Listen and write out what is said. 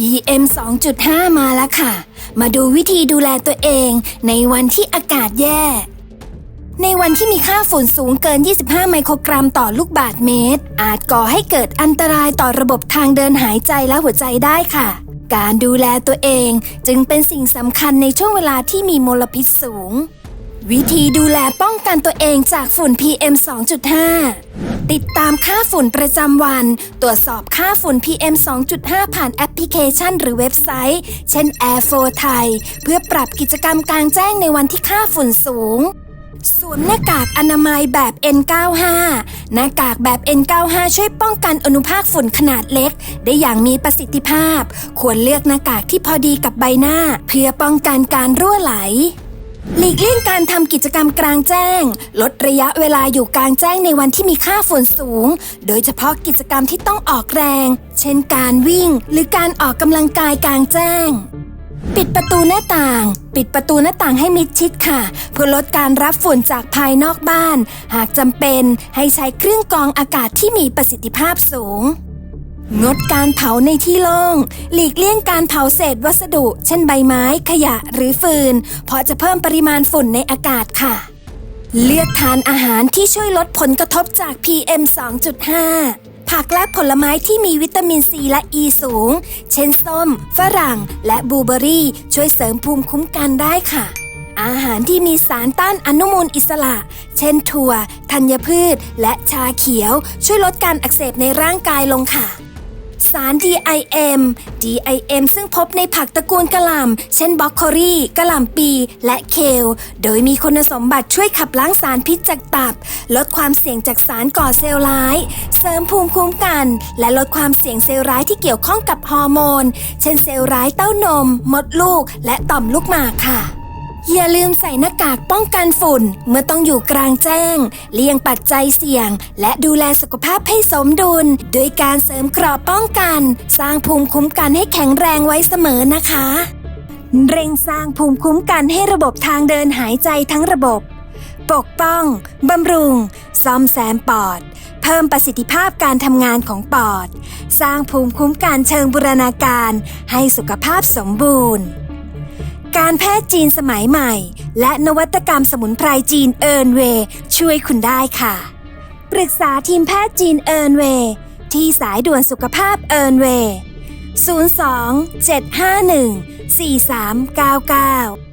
PM 2.5 มาแล้วค่ะ มาดูวิธีดูแลตัวเองในวันที่อากาศแย่ ในวันที่มีค่าฝุ่นสูงเกิน 25 ไมโครกรัมต่อลูกบาศก์เมตร อาจก่อให้เกิดอันตรายต่อระบบทางเดินหายใจและหัวใจได้ค่ะ การดูแลตัวเองจึงเป็นสิ่งสำคัญในช่วงเวลาที่มีมลพิษสูง วิธีดูแลป้องกันตัวเองจากฝุ่น PM 2.5 ติดตามค่าฝุ่นประจำวัน ตรวจสอบค่าฝุ่น PM 2.5 ผ่านแอปพลิเคชันหรือเว็บไซต์ เช่น Air 4 Thai เพื่อปรับกิจกรรมกลางแจ้งในวันที่ค่าฝุ่นสูง สวมหน้ากากอนามัยแบบ N95 หน้ากากแบบ N95 ช่วยป้องกันอนุภาคฝุ่นขนาดเล็ก ได้อย่างมีประสิทธิภาพ ควรเลือกหน้ากากที่พอดีกับใบหน้า เพื่อป้องกันการรั่วไหล หลีกเลี่ยงการทำกิจกรรมกลางแจ้ง ลดระยะเวลาอยู่กลางแจ้งในวันที่มีค่าฝุ่นสูง โดยเฉพาะกิจกรรมที่ต้องออกแรง เช่นการวิ่ง หรือการออกกำลังกายกลางแจ้ง ปิดประตูหน้าต่าง ปิดประตูหน้าต่างให้มิดชิดค่ะ เพื่อลดการรับฝุ่นจากภายนอกบ้าน หากจำเป็นให้ใช้เครื่องกรองอากาศที่มีประสิทธิภาพสูง งดการเผาในที่โล่ง หลีกเลี่ยงการเผาเศษวัสดุ เช่นใบไม้ ขยะหรือฟืน เพราะจะเพิ่มปริมาณฝุ่นในอากาศค่ะ เลือกทานอาหารที่ช่วยลดผลกระทบจาก PM 2.5 ผักและผลไม้ที่มีวิตามินซีและอ e ีสูง เช่นส้ม ฝรั่ง และบลูเบอรี่ ช่วยเสริมภูมิคุ้มกันได้ค่ะอาหารที่มีสารต้านอนุมูลอิสระ เช่นถั่ว ธัญพืช และชาเขียว ช่วยลดการอักเสบในร่างกายลงค่ะ สาร DIM DIM ซึ่งพบในผักตระกูลกะหล่ำเช่นบรอกโคลีกะหล่ำปี และเคล โดยมีคุณสมบัติช่วยขับล้างสารพิษจากตับ ลดความเสี่ยงจากสารก่อเซลล์ร้าย เสริมภูมิคุ้มกัน และลดความเสี่ยงเซลล์ร้ายที่เกี่ยวข้องกับฮอร์โมน เช่นเซลล์ร้ายเต้านม มดลูก และต่อมลูกหมากค่ะ อย่าลืมใส่หน้ากากป้องกันฝุ่น เมื่อต้องอยู่กลางแจ้ง เลี่ยงปัจจัยเสี่ยง และดูแลสุขภาพให้สมดุล โดยการเสริมกราะป้องกัน สร้างภูมิคุ้มกันให้แข็งแรงไว้เสมอนะคะ เร่งสร้างภูมิคุ้มกันให้ระบบทางเดินหายใจทั้งระบบ ปกป้อง บำรุง ซ่อมแซมปอด เพิ่มประสิทธิภาพการทำงานของปอด สร้างภูมิคุ้มกันเชิงบูรณาการ ให้สุขภาพสมบูรณ์ การแพทย์จีนสมัยใหม่ และนวัตกรรมสมุนไพรจีนเอิร์นเวย์ช่วยคุณได้ค่ะ ปรึกษาทีมแพทย์จีนเอิร์นเวย์ที่สายด่วนสุขภาพเอิร์นเวย์02 751 4399